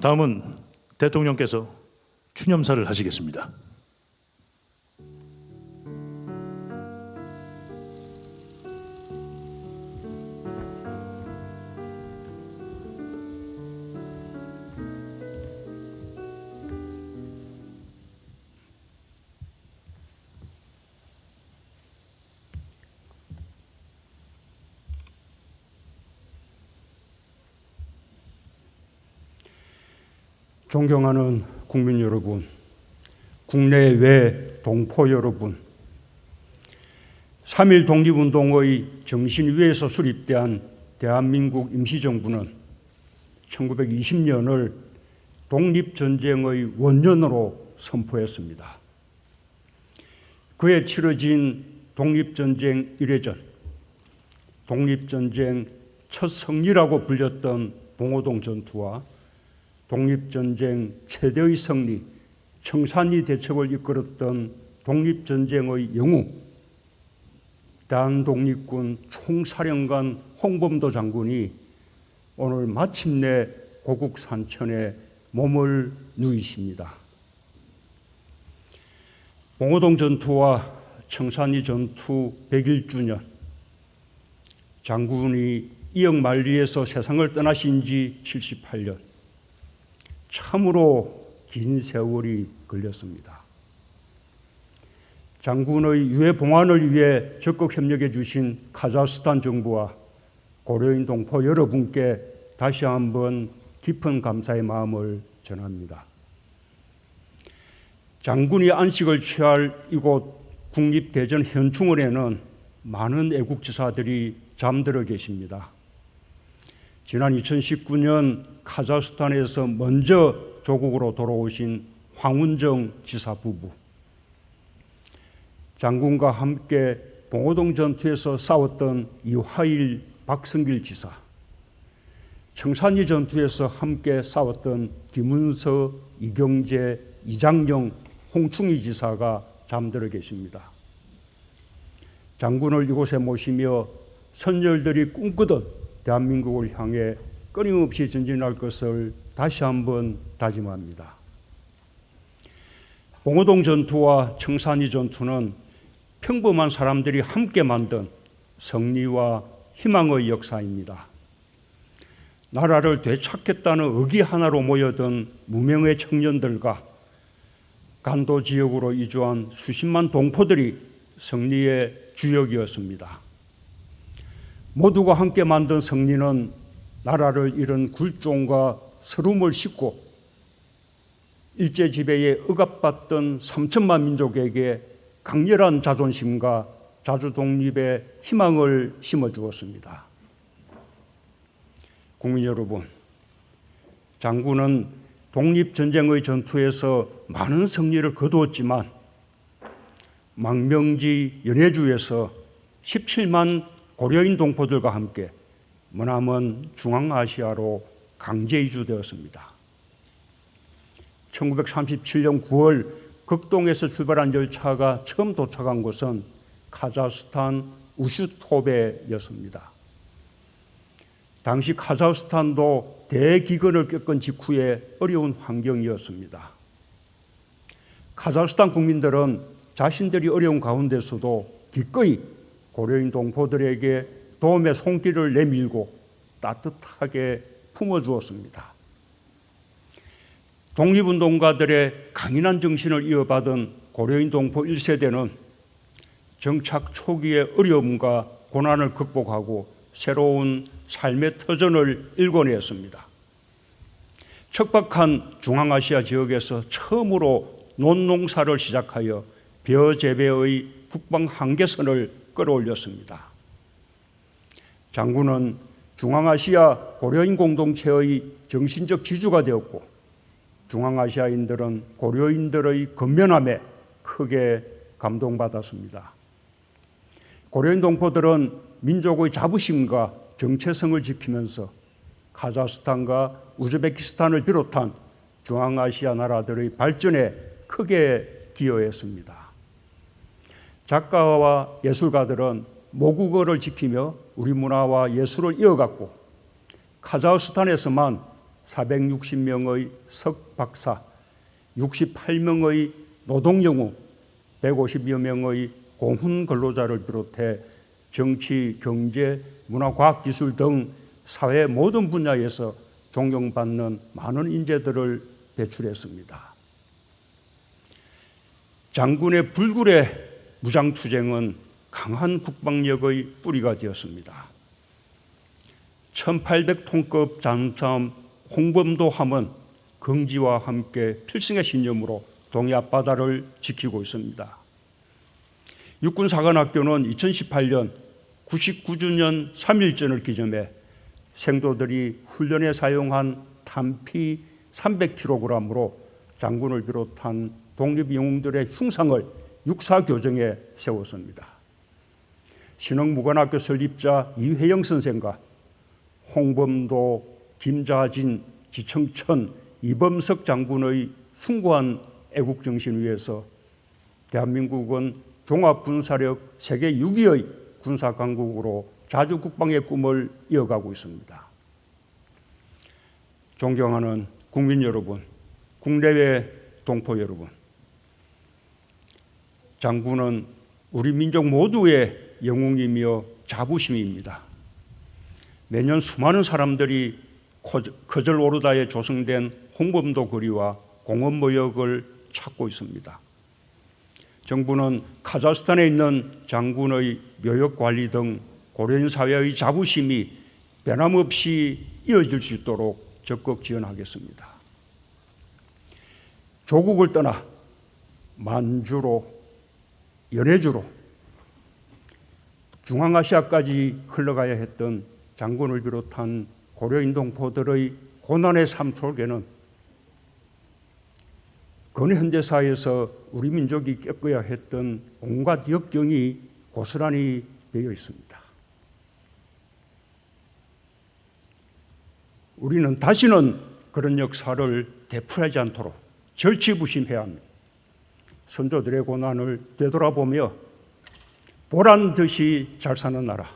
다음은 대통령께서 추념사를 하시겠습니다. 존경하는 국민 여러분, 국내외 동포 여러분, 3.1 독립운동의 정신 위에서 수립된 대한민국 임시정부는 1920년을 독립전쟁의 원년으로 선포했습니다. 그에 치러진 독립전쟁 1회전, 독립전쟁 첫 승리라고 불렸던 봉오동 전투와 독립전쟁 최대의 승리, 청산리 대첩을 이끌었던 독립전쟁의 영웅, 대한독립군 총사령관 홍범도 장군이 오늘 마침내 고국 산천에 몸을 누이십니다. 봉오동 전투와 청산리 전투 101주년, 장군이 이역 만리에서 세상을 떠나신 지 78년, 참으로 긴 세월이 걸렸습니다. 장군의 유해 봉환을 위해 적극 협력해 주신 카자흐스탄 정부와 고려인 동포 여러분께 다시 한번 깊은 감사의 마음을 전합니다. 장군이 안식을 취할 이곳 국립대전 현충원에는 많은 애국지사들이 잠들어 계십니다. 지난 2019년 카자흐스탄에서 먼저 조국으로 돌아오신 황운정 지사 부부, 장군과 함께 봉오동 전투에서 싸웠던 이화일 박성길 지사, 청산리 전투에서 함께 싸웠던 김은서, 이경재, 이장영, 홍충희 지사가 잠들어 계십니다. 장군을 이곳에 모시며 선열들이 꿈꾸던 대한민국을 향해 끊임없이 전진할 것을 다시 한번 다짐합니다. 봉오동 전투와 청산리 전투는 평범한 사람들이 함께 만든 승리와 희망의 역사입니다. 나라를 되찾겠다는 의기 하나로 모여든 무명의 청년들과 간도 지역으로 이주한 수십만 동포들이 승리의 주역이었습니다. 모두가 함께 만든 승리는 나라를 잃은 굴종과 서름을 싣고 일제 지배에 억압받던 3천만 민족에게 강렬한 자존심과 자주 독립의 희망을 심어 주었습니다. 국민 여러분, 장군은 독립 전쟁의 전투에서 많은 승리를 거두었지만 망명지 연해주에서 17만 고려인 동포들과 함께 머나먼 중앙아시아로 강제 이주되었습니다. 1937년 9월 극동에서 출발한 열차가 처음 도착한 곳은 카자흐스탄 우슈토베였습니다. 당시 카자흐스탄도 대기근을 겪은 직후에 어려운 환경이었습니다. 카자흐스탄 국민들은 자신들이 어려운 가운데서도 기꺼이 고려인 동포들에게 도움의 손길을 내밀고 따뜻하게 품어주었습니다. 독립운동가들의 강인한 정신을 이어받은 고려인 동포 1세대는 정착 초기의 어려움과 고난을 극복하고 새로운 삶의 터전을 일궈냈습니다. 척박한 중앙아시아 지역에서 처음으로 논농사를 시작하여 벼 재배의 북방 한계선을 끌어올렸습니다. 장군은 중앙아시아 고려인 공동체의 정신적 지주가 되었고 중앙아시아인들은 고려인들의 건면함에 크게 감동받았습니다. 고려인 동포들은 민족의 자부심과 정체성을 지키면서 카자흐스탄과 우즈베키스탄을 비롯한 중앙아시아 나라들의 발전에 크게 기여했습니다. 작가와 예술가들은 모국어를 지키며 우리 문화와 예술을 이어갔고 카자흐스탄에서만 460명의 석박사, 68명의 노동영웅, 150여 명의 공훈 근로자를 비롯해 정치, 경제, 문화, 과학, 기술 등 사회 모든 분야에서 존경받는 많은 인재들을 배출했습니다. 장군의 불굴의 무장투쟁은 강한 국방력의 뿌리가 되었습니다. 1800톤급 잠수함 홍범도 함은 긍지와 함께 필승의 신념으로 동해 앞바다를 지키고 있습니다. 육군사관학교는 2018년 99주년 3.1전을 기념해 생도들이 훈련에 사용한 탄피 300kg으로 장군을 비롯한 독립영웅들의 흉상을 육사교정에 세웠습니다. 신흥무관학교 설립자 이회영 선생과 홍범도, 김자진, 지청천, 이범석 장군의 숭고한 애국정신 위에서 대한민국은 종합군사력 세계 6위의 군사강국으로 자주국방의 꿈을 이어가고 있습니다. 존경하는 국민 여러분, 국내외 동포 여러분, 장군은 우리 민족 모두의 영웅이며 자부심입니다. 매년 수많은 사람들이 거절 오르다에 조성된 홍범도 거리와 공원 모역을 찾고 있습니다. 정부는 카자흐스탄에 있는 장군의 묘역 관리 등 고려인 사회의 자부심이 변함없이 이어질 수 있도록 적극 지원하겠습니다. 조국을 떠나 만주로 연해주로 중앙아시아까지 흘러가야 했던 장군을 비롯한 고려인 동포들의 고난의 삶 속에는 근현대사에서 우리 민족이 겪어야 했던 온갖 역경이 고스란히 되어 있습니다. 우리는 다시는 그런 역사를 되풀이하지 않도록 절치부심해야 합니다. 선조들의 고난을 되돌아보며 보란 듯이 잘 사는 나라,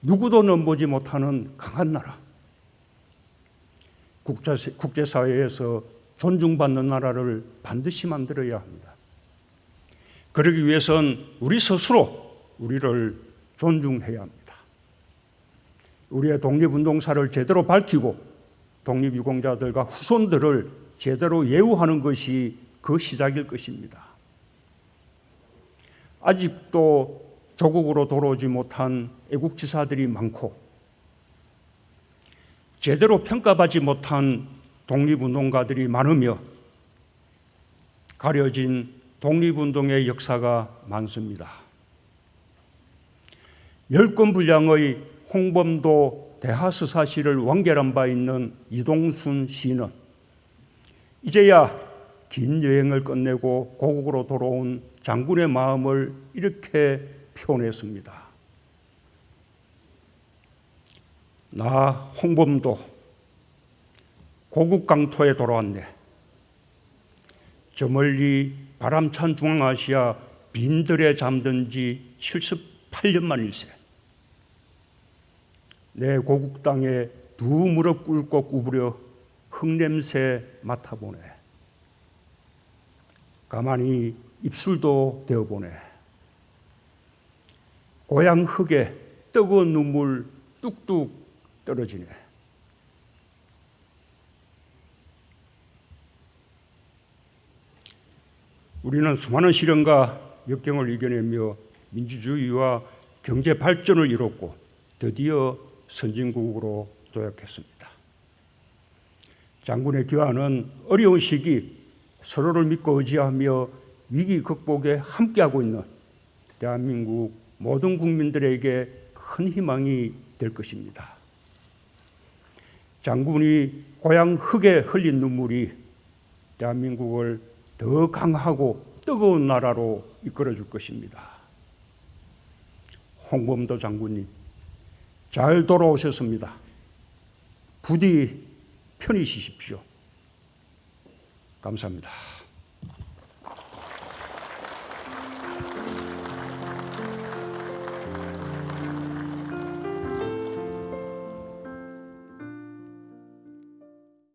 누구도 넘보지 못하는 강한 나라, 국제사회에서 존중받는 나라를 반드시 만들어야 합니다. 그러기 위해선 우리 스스로 우리를 존중해야 합니다. 우리의 독립운동사를 제대로 밝히고 독립유공자들과 후손들을 제대로 예우하는 것이 그 시작일 것입니다. 아직도 조국으로 돌아오지 못한 애국지사들이 많고 제대로 평가받지 못한 독립운동가들이 많으며 가려진 독립운동의 역사가 많습니다. 열건 분량의 홍범도 대하스사시를 완결한 바 있는 이동순 시인은 이제야 긴 여행을 끝내고 고국으로 돌아온 장군의 마음을 이렇게 표현했습니다. 나 홍범도 고국 강토에 돌아왔네. 저 멀리 바람찬 중앙아시아 빈들에 잠든 지 78년 만일세. 내 고국 땅에 두 무릎 꿇고 구부려 흙냄새 맡아보네. 가만히 입술도 되어보네. 고향 흙에 뜨거운 눈물 뚝뚝 떨어지네. 우리는 수많은 시련과 역경을 이겨내며 민주주의와 경제 발전을 이뤘고 드디어 선진국으로 도약했습니다. 장군의 귀환은 어려운 시기 서로를 믿고 의지하며 위기 극복에 함께하고 있는 대한민국 모든 국민들에게 큰 희망이 될 것입니다. 장군이 고향 흙에 흘린 눈물이 대한민국을 더 강하고 뜨거운 나라로 이끌어 줄 것입니다. 홍범도 장군님, 잘 돌아오셨습니다. 부디 편히 쉬십시오. 감사합니다.